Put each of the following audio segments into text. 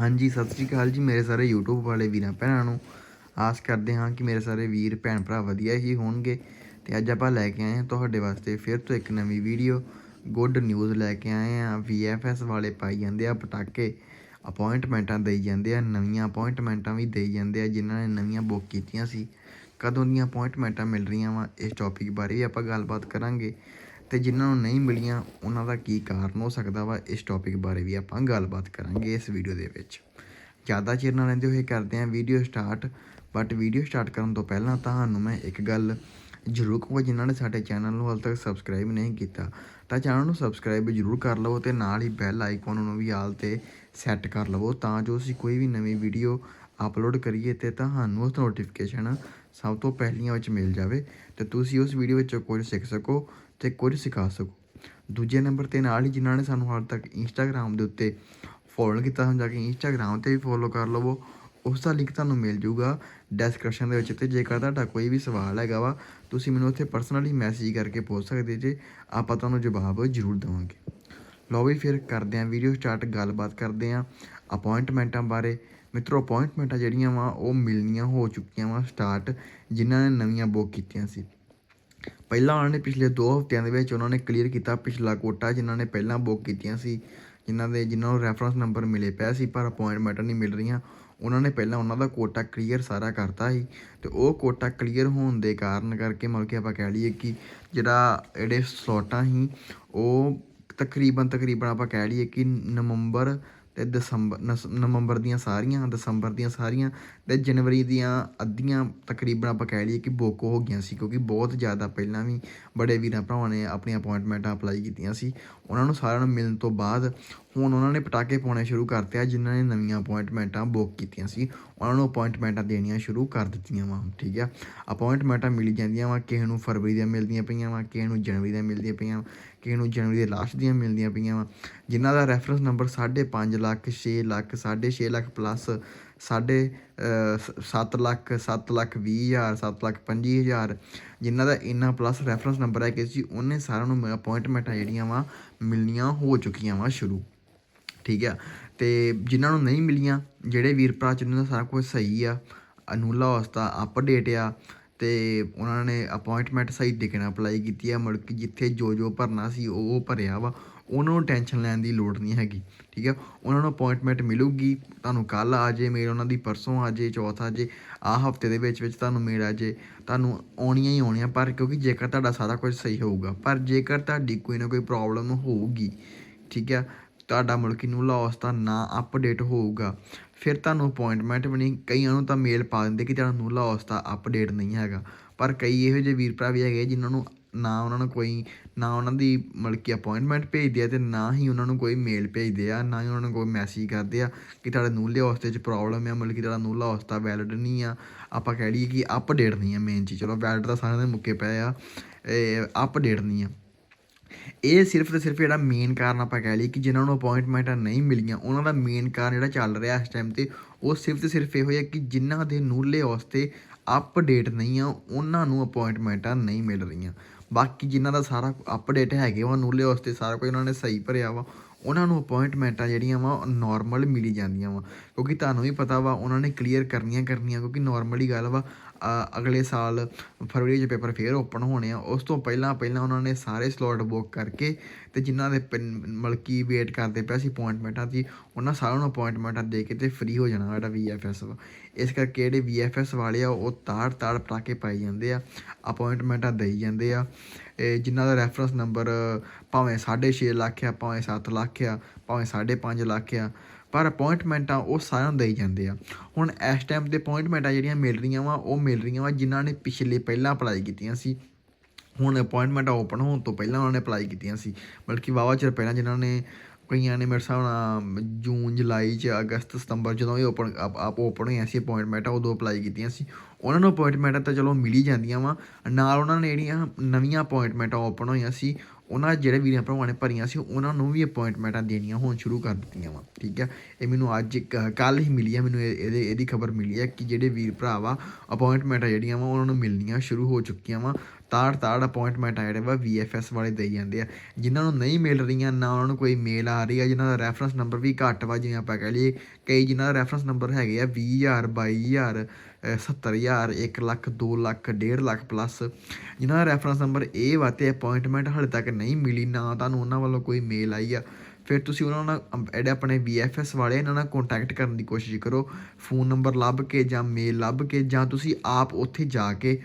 ਹਾਂਜੀ, ਸਤਿ ਸ੍ਰੀ ਅਕਾਲ ਜੀ। ਮੇਰੇ ਸਾਰੇ YouTube ਵਾਲੇ ਵੀਰਾਂ, ਭੈਣਾਂ ਨੂੰ ਆਸ ਕਰਦੇ ਹਾਂ ਕਿ ਮੇਰੇ ਸਾਰੇ ਵੀਰ, ਭੈਣ ਭਰਾ ਵਧੀਆ ਹੀ ਹੋਣਗੇ ਤੇ ਅੱਜ ਆਪਾਂ ਲੈ ਕੇ ਆਏ ਹਾਂ ਤੁਹਾਡੇ ਵਾਸਤੇ ਫਿਰ ਤੋਂ ਇੱਕ ਨਵੀਂ ਵੀਡੀਓ। ਗੁੱਡ ਨਿਊਜ਼ ਲੈ ਕੇ ਆਏ ਹਾਂ। VFS ਵਾਲੇ ਪਾਈ ਜਾਂਦੇ ਆ, ਪਟਾਕੇ ਅਪਾਇੰਟਮੈਂਟਾਂ ਦੇਈ ਜਾਂਦੇ ਆ, ਨਵੀਆਂ ਅਪਾਇੰਟਮੈਂਟਾਂ ਵੀ ਦੇਈ ਜਾਂਦੇ ਆ, ਜਿਨ੍ਹਾਂ ਨੇ ਨਵੀਆਂ ਬੁੱਕ ਕੀਤੀਆਂ ਸੀ। ਕਦੋਂ ਦੀਆਂ ਅਪਾਇੰਟਮੈਂਟਾਂ ਮਿਲ ਰਹੀਆਂ ਵਾ, ਇਸ ਟੌਪਿਕ ਬਾਰੇ ਵੀ ਆਪਾਂ ਗੱਲਬਾਤ ਕਰਾਂਗੇ। ਤੇ ਜਿਨ੍ਹਾਂ ਨੂੰ ਨਹੀਂ ਮਿਲੀਆਂ, ਉਹਨਾਂ ਦਾ ਕੀ ਕਾਰਨ ਹੋ ਸਕਦਾ ਵਾ? ਇਸ ਟੌਪਿਕ ਬਾਰੇ ਵੀ ਆਪਾਂ ਗੱਲਬਾਤ ਕਰਾਂਗੇ ਇਸ ਵੀਡੀਓ ਦੇ ਵਿੱਚ। ਜ਼ਿਆਦਾ ਚਿਰ ਨਾ ਲੈਂਦੇ ਹੋਏ ਕਰਦੇ ਹਾਂ video start but video start ਕਰਨ ਤੋਂ ਪਹਿਲਾਂ ਤੁਹਾਨੂੰ ਮੈਂ ਇੱਕ ਗੱਲ ਜ਼ਰੂਰ ਕਹੂੰਗਾ, ਜਿਨ੍ਹਾਂ ਨੇ ਸਾਡੇ ਚੈਨਲ ਨੂੰ ਹਾਲ ਤੱਕ ਸਬਸਕ੍ਰਾਈਬ ਨਹੀਂ ਕੀਤਾ, ਤਾਂ ਚੈਨਲ ਨੂੰ ਸਬਸਕ੍ਰਾਈਬ ਜ਼ਰੂਰ ਕਰ ਲਵੋ ਤੇ ਨਾਲ ਹੀ ਬੈਲ ਆਈਕਨ ਨੂੰ ਵੀ ਆਲ ਤੇ ਸੈੱਟ ਕਰ ਲਵੋ, ਤਾਂ ਜੋ ਅਸੀਂ ਕੋਈ ਵੀ ਨਵੀਂ ਵੀਡੀਓ ਅਪਲੋਡ ਕਰੀਏ ਤੇ ਤੁਹਾਨੂੰ ਉਸ ਨੋਟੀਫਿਕੇਸ਼ਨ ਸਭ ਤੋਂ ਪਹਿਲੀਆਂ ਵਿੱਚ ਮਿਲ ਜਾਵੇ ਤੇ ਤੁਸੀਂ ਉਸ ਵੀਡੀਓ ਵਿੱਚੋਂ ਕੁਝ ਸਿੱਖ ਸਕੋ ਤੇ ਕੁਝ ਸਿਖਾ ਸਕੋ। ਦੂਜੇ ਨੰਬਰ ਤੇ ਨਾਲ ਹੀ ਜਿਨ੍ਹਾਂ ਨੇ ਸਾਨੂੰ ਹਾਲ ਤੱਕ ਇੰਸਟਾਗ੍ਰam ਦੇ ਉੱਤੇ ਫੋਲੋ ਕੀਤਾ ਹੁੰਦਾ ਜਾ ਕੇ ਇੰਸਟਾਗ੍ਰam ਤੇ ਵੀ ਫੋਲੋ ਕਰ ਲਵੋ, ਉਸ ਦਾ ਲਿੰਕ ਤੁਹਾਨੂੰ ਮਿਲ ਜੂਗਾ ਡਿਸਕ੍ਰਿਪਸ਼ਨ ਦੇ ਵਿੱਚ ਤੇ ਜੇਕਰ ਤੁਹਾਡਾ ਕੋਈ ਵੀ ਸਵਾਲ ਹੈਗਾ ਵਾ, ਤੁਸੀਂ ਮੈਨੂੰ ਉੱਥੇ ਪਰਸਨਲੀ ਮੈਸੇਜ ਕਰਕੇ ਪੁੱਛ ਸਕਦੇ ਜੇ, ਆਪਾਂ ਤੁਹਾਨੂੰ ਜਵਾਬ ਜ਼ਰੂਰ ਦੇਵਾਂਗੇ। ਲਓ ਵੀ ਫਿਰ ਕਰਦੇ ਆਂ ਵੀਡੀਓ ਸਟਾਰਟ ਗੱਲਬਾਤ ਕਰਦੇ ਆਂ ਅਪਾਇੰਟਮੈਂਟਾਂ ਬਾਰੇ। ਮਿੱਤਰੋ ਅਪਾਇੰਟਮੈਂਟਾਂ ਜਿਹੜੀਆਂ ਵਾ, ਉਹ ਮਿਲਣੀਆਂ ਹੋ ਚੁੱਕੀਆਂ ਵਾ ਸਟਾਰਟ ਜਿਨ੍ਹਾਂ ਨੇ ਨਵੀਆਂ ਬੁੱਕ ਕੀਤੀਆਂ ਸੀ। ਪਹਿਲਾਂ ਉਹਨਾਂ ਨੇ ਪਿਛਲੇ 2 ਹਫ਼ਤਿਆਂ ਦੇ ਵਿੱਚ ਉਹਨਾਂ ਨੇ ਕਲੀਅਰ ਕੀਤਾ ਪਿਛਲਾ ਕੋਟਾ ਜਿਨ੍ਹਾਂ ਨੇ ਪਹਿਲਾਂ ਬੁੱਕ ਕੀਤੀਆਂ ਸੀ, ਜਿਨ੍ਹਾਂ ਦੇ, ਜਿਨ੍ਹਾਂ ਨੂੰ ਰੈਫਰੈਂਸ ਨੰਬਰ ਮਿਲੇ ਪਿਆ ਸੀ, ਪਰ ਅਪਾਇੰਟਮੈਂਟ ਨਹੀਂ ਮਿਲ ਰਹੀਆਂ। ਉਹਨਾਂ ਨੇ ਪਹਿਲਾਂ ਉਹਨਾਂ ਦਾ ਕੋਟਾ ਕਲੀਅਰ ਸਾਰਾ ਕਰਤਾ ਸੀ ਤੇ ਉਹ ਕੋਟਾ ਕਲੀਅਰ ਹੋਣ ਦੇ ਕਾਰਨ ਕਰਕੇ ਮਤਲਬ ਕਿ ਆਪਾਂ ਕਹਿ ਲਈਏ ਕਿ ਜਿਹੜਾ ਜਿਹੜੇ ਸਲੋਟਾਂ ਸੀ, ਉਹ ਤਕਰੀਬਨ ਤਕਰੀਬਨ ਆਪਾਂ ਕਹਿ ਲਈਏ ਕਿ ਨਵੰਬਰ ਤੇ ਦਸੰਬਰ, ਨਸ- ਨਵੰਬਰ ਦੀਆਂ ਸਾਰੀਆਂ, ਦਸੰਬਰ ਦੀਆਂ ਸਾਰੀਆਂ ਤੇ ਜਨਵਰੀ ਦੀਆਂ ਅੱਧੀਆਂ ਤਕਰੀਬਨ ਆਪਾਂ ਕਹਿ ਲਈਏ ਕਿ ਬੋਕੋ ਹੋ ਗਈਆਂ ਸੀ, ਕਿਉਂਕਿ ਬਹੁਤ ਜ਼ਿਆਦਾ ਪਹਿਲਾਂ ਵੀ ਬੜੇ ਵੀਰਾਂ ਭਰਾਵਾਂ ਨੇ ਆਪਣੀਆਂ ਅਪਾਇੰਟਮੈਂਟਾਂ ਅਪਲਾਈ ਕੀਤੀਆਂ ਸੀ। ਉਹਨਾਂ ਨੂੰ ਸਾਰਿਆਂ ਨੂੰ ਮਿਲਣ ਤੋਂ ਬਾਅਦ ਹੁਣ ਉਹਨਾਂ ਨੇ ਪਟਾਕੇ ਪਾਉਣੇ ਸ਼ੁਰੂ ਕਰਤੇ ਆ, ਜਿਨ੍ਹਾਂ ਨੇ ਨਵੀਆਂ ਅਪਾਇੰਟਮੈਂਟਾਂ ਬੁੱਕ ਕੀਤੀਆਂ ਸੀ। ਉਹਨਾਂ ਨੂੰ ਅਪਾਇੰਟਮੈਂਟਾਂ ਦੇਣੀਆਂ ਸ਼ੁਰੂ ਕਰ ਦਿੱਤੀਆਂ ਵਾ, ਠੀਕ ਆ? ਅਪਾਇੰਟਮੈਂਟਾਂ ਮਿਲ ਜਾਂਦੀਆਂ ਵਾ, ਕਿਸੇ ਨੂੰ ਫਰਵਰੀ ਦੀਆਂ ਮਿਲਦੀਆਂ ਪਈਆਂ ਵਾ, ਕਿਸੇ ਨੂੰ ਜਨਵਰੀ ਦੀਆਂ ਮਿਲਦੀਆਂ ਪਈਆਂ ਵਾ, ਕਿਸੇ ਨੂੰ ਜਨਵਰੀ ਦੇ ਲਾਸਟ ਦੀਆਂ ਮਿਲਦੀਆਂ ਪਈਆਂ ਵਾ। ਜਿਨ੍ਹਾਂ ਦਾ reference number 5.5 lakh 6 lakh 6.5 lakh plus ਸਾਢੇ 7 ਲੱਖ 7 ਲੱਖ 20 ਹਜ਼ਾਰ 7 ਲੱਖ 25 ਹਜ਼ਾਰ। ਜਿਨ੍ਹਾਂ ਦਾ ਇੰਨਾ ਪਲੱਸ ਰੈਫਰੈਂਸ ਨੰਬਰ ਹੈ ਕਿ ਸੀ ਉਹਨੇ ਸਾਰਿਆਂ ਨੂੰ ਅਪਾਇੰਟਮੈਂਟਾਂ ਜਿਹੜੀਆਂ ਵਾ, ਮਿਲਣੀਆਂ ਹੋ ਚੁੱਕੀਆਂ ਵਾ ਸ਼ੁਰੂ। ਠੀਕ ਆ? ਤੇ ਜਿਨ੍ਹਾਂ ਨੂੰ ਨਹੀਂ ਮਿਲੀਆਂ, ਜਿਹੜੇ ਵੀਰ ਭਰਾ ਜਿਹਨਾਂ ਦਾ ਸਾਰਾ ਕੁਝ ਸਹੀ ਆ, ਅਨੂਲਾ ਹਸਤਾ ਅਪਡੇਟ ਆ, ਤੇ ਉਹਨਾਂ ਨੇ ਅਪਾਇੰਟਮੈਂਟ ਸਹੀ ਤਰੀਕੇ ਨਾਲ ਅਪਲਾਈ ਕੀਤੀ ਆ, ਮਤਲਬ ਕਿ ਜਿੱਥੇ ਜੋ ਜੋ ਭਰਨਾ ਸੀ ਉਹ ਉਹ ਭਰਿਆ ਵਾ, ਉਹਨਾਂ ਨੂੰ ਟੈਨਸ਼ਨ ਲੈਣ ਦੀ ਲੋੜ ਨਹੀਂ ਹੈਗੀ, ਠੀਕ ਆ? ਉਹਨਾਂ ਨੂੰ ਅਪਾਇੰਟਮੈਂਟ ਮਿਲੂਗੀ, ਤੁਹਾਨੂੰ ਕੱਲ ਆ ਜੇ ਮੇਲ ਉਹਨਾਂ ਦੀ ਪਰਸੋਂ ਆ ਜੇ ਚੌਥਾ ਜੇ ਆਹ ਹਫ਼ਤੇ ਦੇ ਵਿੱਚ ਵਿੱਚ ਤੁਹਾਨੂੰ ਮੇਲ ਆ ਜੇ ਤੁਹਾਨੂੰ ਆਉਣੀਆਂ ਹੀ ਆਉਣੀਆਂ, ਪਰ ਕਿਉਂਕਿ ਜੇਕਰ ਤੁਹਾਡਾ ਸਾਰਾ ਕੁਝ ਸਹੀ ਹੋਊਗਾ, ਪਰ ਜੇਕਰ ਤੁਹਾਡੀ ਕੋਈ ਨਾ ਕੋਈ ਪ੍ਰੋਬਲਮ ਹੋਊਗੀ, ਠੀਕ ਆ? ਤੁਹਾਡਾ ਮੁਲਕੀ ਨੂੰ ਲਾਸ ਦਾ ਨਾ ਅਪਡੇਟ ਹੋਊਗਾ। ਫਿਰ ਤੁਹਾਨੂੰ ਅਪਾਇੰਟਮੈਂਟ ਵੀ ਨਹੀਂ, ਕਈਆਂ ਨੂੰ ਤਾਂ ਮੇਲ ਪਾ ਦਿੰਦੇ ਕਿ ਤੁਹਾਡਾ ਨੂੰ ਲਾਸ ਦਾ ਅਪਡੇਟ ਨਹੀਂ ਹੈਗਾ। ਪਰ ਕਈ ਇਹੋ ਜਿਹੇ ਵੀਰ ਭਰਾ ਵੀ ਹੈਗੇ ਜਿਨ੍ਹਾਂ ਨੂੰ ਨਾ ਉਹਨਾਂ ਨੂੰ ਕੋਈ, ਨਾ ਉਹਨਾਂ ਦੀ ਮਤਲਬ ਕਿ ਅਪਾਇੰਟਮੈਂਟ ਭੇਜਦੇ ਆ ਤੇ ਨਾ ਹੀ ਉਹਨਾਂ ਨੂੰ ਕੋਈ ਮੇਲ ਭੇਜਦੇ ਆ, ਨਾ ਹੀ ਉਹਨਾਂ ਨੂੰ ਕੋਈ ਮੈਸੇਜ ਕਰਦੇ ਆ ਕਿ ਤੁਹਾਡੇ ਨੂਲੇ ਹੌਸਤੇ 'ਚ ਪ੍ਰੋਬਲਮ ਆ, ਮਤਲਬ ਕਿ ਤੁਹਾਡਾ ਨੂਲਾ ਹੌਸਤਾ ਵੈਲਿਡ ਨਹੀਂ ਆ। ਆਪਾਂ ਕਹਿ ਲਈਏ ਕਿ ਅਪਡੇਟ ਨਹੀਂ ਆ ਮੇਨ ਚੀਜ਼। ਚਲੋ ਵੈਲਿਡ ਤਾਂ ਸਾਰਿਆਂ ਦੇ ਮੁੱਕੇ ਪਏ ਆ ਅਪਡੇਟ ਨਹੀਂ ਆ। ਇਹ ਸਿਰਫ ਤੇ ਸਿਰਫ ਜਿਹੜਾ ਮੇਨ ਕਾਰਨ ਆਪਾਂ ਕਹਿ ਲਈਏ ਕਿ ਜਿਨ੍ਹਾਂ ਨੂੰ ਅਪਾਇੰਟਮੈਂਟਾਂ ਨਹੀਂ ਮਿਲੀਆਂ, ਉਹਨਾਂ ਦਾ ਮੇਨ ਕਾਰਨ ਜਿਹੜਾ ਚੱਲ ਰਿਹਾ ਇਸ ਟਾਈਮ ਤੇ, ਉਹ ਸਿਰਫ ਤੇ ਸਿਰਫ ਇਹੋ ਹੈ ਕਿ ਜਿਨ੍ਹਾਂ ਦੇ ਨੂਲੇ ਵਾਸਤੇ ਅਪਡੇਟ ਨਹੀਂ ਆ, ਉਹਨਾਂ ਨੂੰ ਅਪਾਇੰਟਮੈਂਟਾਂ ਨਹੀਂ ਮਿਲ ਰਹੀਆਂ। ਬਾਕੀ ਜਿਨ੍ਹਾਂ ਦਾ ਸਾਰਾ ਅਪਡੇਟ ਹੈਗੇ ਵਾ, ਨੂਲੇ ਵਾਸਤੇ ਸਾਰਾ ਕੁਝ ਉਹਨਾਂ ਨੇ ਸਹੀ ਭਰਿਆ ਵਾ, ਉਹਨਾਂ ਨੂੰ ਅਪਾਇੰਟਮੈਂਟਾਂ ਜਿਹੜੀਆਂ ਵਾ ਨਾਰਮਲ ਮਿਲੀ ਜਾਂਦੀਆਂ ਵਾ। ਕਿਉਂਕਿ ਤੁਹਾਨੂੰ ਵੀ ਪਤਾ ਵਾ, ਉਹਨਾਂ ਨੇ ਕਲੀਅਰ ਕਰਨੀਆਂ ਕਰਨੀਆਂ, ਕਿਉਂਕਿ ਨਾਰਮਲੀ ਗੱਲ ਵਾ ਅਗਲੇ ਸਾਲ ਫਰਵਰੀ 'ਚ ਪੇਪਰ ਫੇਰ ਓਪਨ ਹੋਣੇ ਆ। ਉਸ ਤੋਂ ਪਹਿਲਾਂ ਪਹਿਲਾਂ ਉਹਨਾਂ ਨੇ ਸਾਰੇ ਸਲੋਟ ਬੁੱਕ ਕਰਕੇ ਤੇ ਜਿਨ੍ਹਾਂ ਦੇ ਮਲਕੀ ਵੇਟ ਕਰਦੇ ਪਏ ਸੀ ਅਪਾਇੰਟਮੈਂਟਾਂ ਦੀ, ਉਹਨਾਂ ਸਾਰਿਆਂ ਨੂੰ ਅਪਾਇੰਟਮੈਂਟਾਂ ਦੇ ਕੇ ਤੇ ਫ੍ਰੀ ਹੋ ਜਾਣਾ ਜਿਹੜਾ VFS ਵਾ। ਇਸ ਕਰਕੇ ਜਿਹੜੇ VFS ਵਾਲੇ ਆ, ਉਹ ਤਾੜ ਤਾੜ ਪਟਾਕੇ ਪਾਈ ਜਾਂਦੇ ਆ ਅਪਾਇੰਟਮੈਂਟਾਂ ਦੇਈ ਜਾਂਦੇ ਆ। ਇਹ ਜਿਨ੍ਹਾਂ ਦਾ ਰੈਫਰੈਂਸ ਨੰਬਰ ਭਾਵੇਂ 6.5 ਲੱਖ ਆ, ਭਾਵੇਂ 7 ਲੱਖ ਆ, ਭਾਵੇਂ 5.5 ਲੱਖ ਆ ਪਰ ਅਪਾਇੰਟਮੈਂਟਾਂ ਉਹ ਸਾਰਿਆਂ ਨੂੰ ਦੇਈ ਜਾਂਦੇ ਆ। ਹੁਣ ਇਸ ਟਾਈਮ ਤੇ ਅਪਾਇੰਟਮੈਂਟਾਂ ਜਿਹੜੀਆਂ ਮਿਲ ਰਹੀਆਂ ਵਾ, ਉਹ ਮਿਲ ਰਹੀਆਂ ਵਾ ਜਿਨ੍ਹਾਂ ਨੇ ਪਿਛਲੇ ਪਹਿਲਾਂ ਅਪਲਾਈ ਕੀਤੀਆਂ ਸੀ। ਹੁਣ ਅਪਾਇੰਟਮੈਂਟ ਓਪਨ ਹੋਣ ਤੋਂ ਪਹਿਲਾਂ ਉਹਨਾਂ ਨੇ ਅਪਲਾਈ ਕੀਤੀਆਂ ਸੀ। ਬਲਕਿ ਵਾਵਾ ਚਿਰ ਪਹਿਲਾਂ ਜਿਨ੍ਹਾਂ ਨੇ ਕਈਆਂ ਨੇ ਮੇਰੇ ਹਿਸਾਬ ਨਾਲ ਜੂਨ, ਜੁਲਾਈ ਚ ਅਗਸਤ, ਸਤੰਬਰ ਜਦੋਂ ਇਹ ਓਪਨ ਆਪ ਓਪਨ ਹੋਈਆਂ ਸੀ ਅਪਾਇੰਟਮੈਂਟ ਉਦੋਂ ਅਪਲਾਈ ਕੀਤੀਆਂ ਸੀ। ਉਹਨਾਂ ਨੂੰ ਅਪਾਇੰਟਮੈਂਟਾਂ ਤਾਂ ਚਲੋ ਮਿਲ ਹੀ ਜਾਂਦੀਆਂ ਵਾ। ਨਾਲ ਉਹਨਾਂ ਨੇ ਜਿਹੜੀਆਂ ਨਵੀਆਂ ਅਪਾਇੰਟਮੈਂਟਾਂ ਓਪਨ ਹੋਈਆਂ ਸੀ ਉਹਨਾਂ ਜਿਹੜੇ ਵੀਰਾਂ ਭਰਾਵਾਂ ਨੇ ਭਰੀਆਂ ਸੀ ਉਹਨਾਂ ਨੂੰ ਵੀ ਅਪਾਇੰਟਮੈਂਟਾਂ ਦੇਣੀਆਂ ਹੁਣ ਸ਼ੁਰੂ ਕਰ ਦਿੱਤੀਆਂ ਵਾ ਠੀਕ ਹੈ? ਇਹ ਮੈਨੂੰ ਅੱਜ ਕੱਲ ਹੀ ਮਿਲੀ ਹੈ ਮੈਨੂੰ ਇਹ- ਇਹਦੇ ਇਹਦੀ ਖਬਰ ਮਿਲੀ ਹੈ ਕਿ ਜਿਹੜੇ ਵੀਰ ਭਰਾ ਵਾ ਅਪਾਇੰਟਮੈਂਟਾਂ ਜਿਹੜੀਆਂ ਵਾ ਉਹਨਾਂ ਨੂੰ ਮਿਲਣੀਆਂ ਸ਼ੁਰੂ ਹੋ ਚੁੱਕੀਆਂ ਵਾ। ਤਾੜ ਤਾੜ ਅਪਾਇੰਟਮੈਂਟ ਆ ਜਿਹੜੇ ਵਾ VFS ਵਾਲੇ ਦੇਈ ਜਾਂਦੇ ਆ। ਜਿਨ੍ਹਾਂ ਨੂੰ ਨਹੀਂ ਮਿਲ ਰਹੀਆਂ ਨਾ ਉਹਨਾਂ ਨੂੰ ਕੋਈ ਮੇਲ ਆ ਰਹੀ ਆ ਜਿਨ੍ਹਾਂ ਦਾ ਰੈਫਰੈਂਸ ਨੰਬਰ ਵੀ ਘੱਟ ਵਾ ਜਿਵੇਂ ਆਪਾਂ ਕਹਿ ਲਈਏ ਕਈ ਜਿਨ੍ਹਾਂ ਦਾ ਰੈਫਰੈਂਸ ਨੰਬਰ ਹੈਗੇ ਆ 20000 22000 ਅ, 70000 1 ਲੱਖ 2 ਲੱਖ 1.5 ਲੱਖ ਪਲੱਸ ਜਿਨ੍ਹਾਂ ਦਾ ਰੈਫਰੈਂਸ ਨੰਬਰ ਇਹ ਵਾ ਤੇ ਅਪਾਇੰਟਮੈਂਟ ਹਾਲੇ ਤੱਕ ਨਹੀਂ ਮਿਲੀ, ਨਾ ਤੁਹਾਨੂੰ ਉਹਨਾਂ ਵੱਲੋਂ ਕੋਈ ਮੇਲ ਆਈ ਆ। ਫਿਰ ਤੁਸੀਂ ਉਹਨਾਂ ਨਾਲ ਜਿਹੜੇ ਆਪਣੇ VFS ਵਾਲੇ, ਇਹਨਾਂ ਨਾਲ ਕੰਟੈਕਟ ਕਰਨ ਦੀ ਕੋਸ਼ਿਸ਼ ਕਰੋ। ਫੋਨ ਨੰਬਰ ਲੱਭ ਕੇ ਜਾਂ ਮੇਲ ਲੱਭ ਕੇ, ਜਾਂ ਤੁਸੀਂ ਆਪ ਉੱਥੇ ਜਾ ਕੇ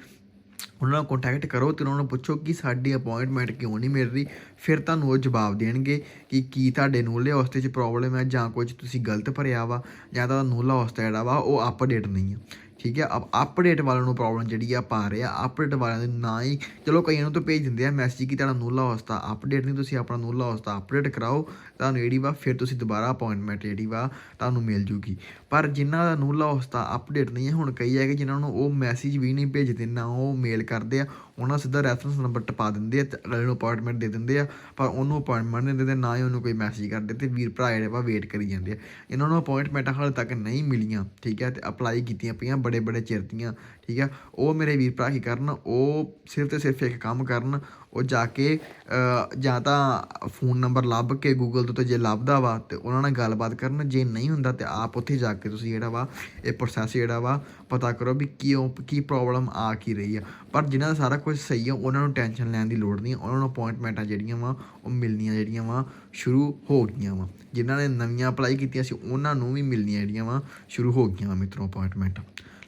ਉਹਨਾਂ ਨਾਲ ਕੰਟੈਕਟ ਕਰੋ ਤੇ ਉਹਨਾਂ ਨੂੰ ਪੁੱਛੋ ਕਿ ਸਾਡੀ ਅਪਾਇੰਟਮੈਂਟ ਕਿਉਂ ਨਹੀਂ ਮਿਲ ਰਹੀ। ਫਿਰ ਤੁਹਾਨੂੰ ਉਹ ਜਵਾਬ ਦੇਣਗੇ ਕਿ ਕੀ ਤੁਹਾਡੇ ਨੂਲੇ ਹੌਸਤੇ 'ਚ ਪ੍ਰੋਬਲਮ ਹੈ ਜਾਂ ਕੁਝ ਤੁਸੀਂ ਗਲਤ ਭਰਿਆ ਵਾ ਜਾਂ ਤਾਂ ਨੂਲਾ ਹੌਸਤਾ ਜਿਹੜਾ ਵਾ ਉਹ ਅਪਡੇਟ ਨਹੀਂ ਹੈ ਠੀਕ ਹੈ? ਅਪ ਅਪਡੇਟ ਵਾਲਿਆਂ ਨੂੰ ਪ੍ਰੋਬਲਮ ਜਿਹੜੀ ਆ ਪਾ ਰਿਹਾ ਅਪਡੇਟ ਵਾਲਿਆਂ ਦੇ ਨਾ ਹੀ ਚਲੋ ਕਈਆਂ ਨੂੰ ਤਾਂ ਭੇਜ ਦਿੰਦੇ ਆ ਮੈਸੇਜ ਕਿ ਤੁਹਾਡਾ ਨੂਲਾ ਹੌਸਤਾ ਅਪਡੇਟ ਨਹੀਂ, ਤੁਸੀਂ ਆਪਣਾ ਨੂਲਾ ਹੌਸਤਾ ਅਪਡੇਟ ਕਰਾਓ, ਤੁਹਾਨੂੰ ਜਿਹੜੀ ਵਾ ਫਿਰ ਤੁਸੀਂ ਦੁਬਾਰਾ ਅਪਾਇੰਟਮੈਂਟ ਜਿਹੜੀ ਵਾ ਤੁਹਾਨੂੰ ਮਿਲ ਜੂਗੀ। ਪਰ ਜਿਨ੍ਹਾਂ ਦਾ ਨੂਲਾ ਹੌਸਤਾ ਅਪਡੇਟ ਨਹੀਂ ਹੈ, ਹੁਣ ਕਈ ਹੈ ਕਿ ਜਿਨ੍ਹਾਂ ਨੂੰ ਉਹ ਮੈਸੇਜ ਵੀ ਨਹੀਂ ਭੇਜਦੇ ਨਾ ਉਹ ਮੇਲ ਕਰਦੇ ਆ ਉਹਨਾਂ ਸਿੱਧਾ ਰੈਫਰੈਂਸ ਨੰਬਰ ਟਪਾ ਦਿੰਦੇ ਆ ਤੇ ਅਗਲੇ ਨੂੰ ਅਪਾਇੰਟਮੈਂਟ ਦੇ ਦਿੰਦੇ ਆ, ਪਰ ਉਹਨੂੰ ਅਪਾਇੰਟਮੈਂਟ ਨਹੀਂ ਦਿੰਦੇ, ਨਾ ਹੀ ਉਹਨੂੰ ਕੋਈ ਮੈਸੇਜ ਕਰਦੇ ਤੇ ਵੀਰ ਭਰਾ ਜਿਹੜੇ ਵਾ ਵੇਟ ਕਰੀ ਜਾਂਦੇ ਆ। ਇਹਨਾਂ ਨੂੰ ਅਪਾਇੰਟਮੈਂਟ ਹਾਲੇ ਤੱਕ ਨਹੀਂ ਮਿਲੀਆਂ, ਠੀਕ ਹੈ, ਤੇ ਅਪਲਾਈ ਕੀਤੀਆਂ ਪਈਆਂ ਬੜੇ ਬੜੇ ਚਿਰ ਦੀਆਂ। ਠੀਕ ਆ, ਉਹ ਮੇਰੇ ਵੀਰ ਭਰਾ ਕੀ ਕਰਨ, ਉਹ ਸਿਰਫ ਤੇ ਸਿਰਫ ਇੱਕ ਕੰਮ ਕਰਨ, ਉਹ ਜਾ ਕੇ ਜਾਂ ਤਾਂ ਫੋਨ ਨੰਬਰ ਲੱਭ ਕੇ ਗੂਗਲ ਤੋਂ ਤੇ ਜੇ ਲੱਭਦਾ ਵਾ ਤੇ ਉਹਨਾਂ ਨਾਲ ਗੱਲਬਾਤ ਕਰਨ, ਜੇ ਨਹੀਂ ਹੁੰਦਾ ਤੇ ਆਪ ਉੱਥੇ ਜਾ ਕੇ ਤੁਸੀਂ ਜਿਹੜਾ ਵਾ, ਇਹ ਪ੍ਰੋਸੈਸ ਜਿਹੜਾ ਵਾ ਪਤਾ ਕਰੋ ਵੀ ਕਿਉਂ, ਕੀ ਪ੍ਰੋਬਲਮ ਆ ਕੀ ਰਹੀ ਆ। ਪਰ ਜਿਨ੍ਹਾਂ ਦਾ ਸਾਰਾ ਕੁਝ ਸਹੀ ਆ, ਉਹਨਾਂ ਨੂੰ ਟੈਨਸ਼ਨ ਲੈਣ ਦੀ ਲੋੜ ਨਹੀਂ, ਉਹਨਾਂ ਨੂੰ ਅਪਾਇੰਟਮੈਂਟਾਂ ਜਿਹੜੀਆਂ ਵਾ, ਉਹ ਮਿਲਣੀਆਂ ਜਿਹੜੀਆਂ ਵਾ, ਸ਼ੁਰੂ ਹੋ ਗਈਆਂ ਵਾ। ਜਿਨ੍ਹਾਂ ਨੇ ਨਵੀਆਂ ਅਪਲਾਈ ਕੀਤੀਆਂ ਸੀ, ਉਹਨਾਂ ਨੂੰ ਵੀ ਮਿਲਣੀਆਂ ਜਿਹੜੀਆਂ ਵਾ, ਸ਼ੁਰੂ ਹੋ ਗਈਆਂ ਵਾ ਮਿੱਤਰੋ ਅਪਾਇੰਟਮੈਂਟ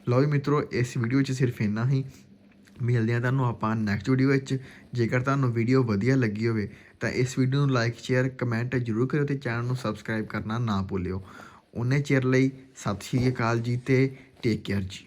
ਲਓ ਜੀ ਮਿੱਤਰੋ, ਇਸ ਵੀਡੀਓ 'ਚ ਸਿਰਫ ਇੰਨਾ ਹੀ। ਮਿਲਦੇ ਹਾਂ ਤੁਹਾਨੂੰ ਆਪਾਂ ਨੈਕਸਟ ਵੀਡੀਓ ਵਿੱਚ। ਜੇਕਰ ਤੁਹਾਨੂੰ ਵੀਡੀਓ ਵਧੀਆ ਲੱਗੀ ਹੋਵੇ, ਤਾਂ ਇਸ ਵੀਡੀਓ ਨੂੰ ਲਾਈਕ ਸ਼ੇਅਰ ਕਮੈਂਟ ਜ਼ਰੂਰ ਕਰਿਓ ਤੇ ਚੈਨਲ ਨੂੰ ਸਬਸਕ੍ਰਾਈਬ ਕਰਨਾ ਨਾ ਭੁੱਲਿਓ। ਉਹਨੇ ਚਿਰ ਲਈ ਸਤਿ ਸ਼੍ਰੀ ਅਕਾਲ ਜੀ ਤੇ ਟੇਕ ਕੇਅਰ ਜੀ।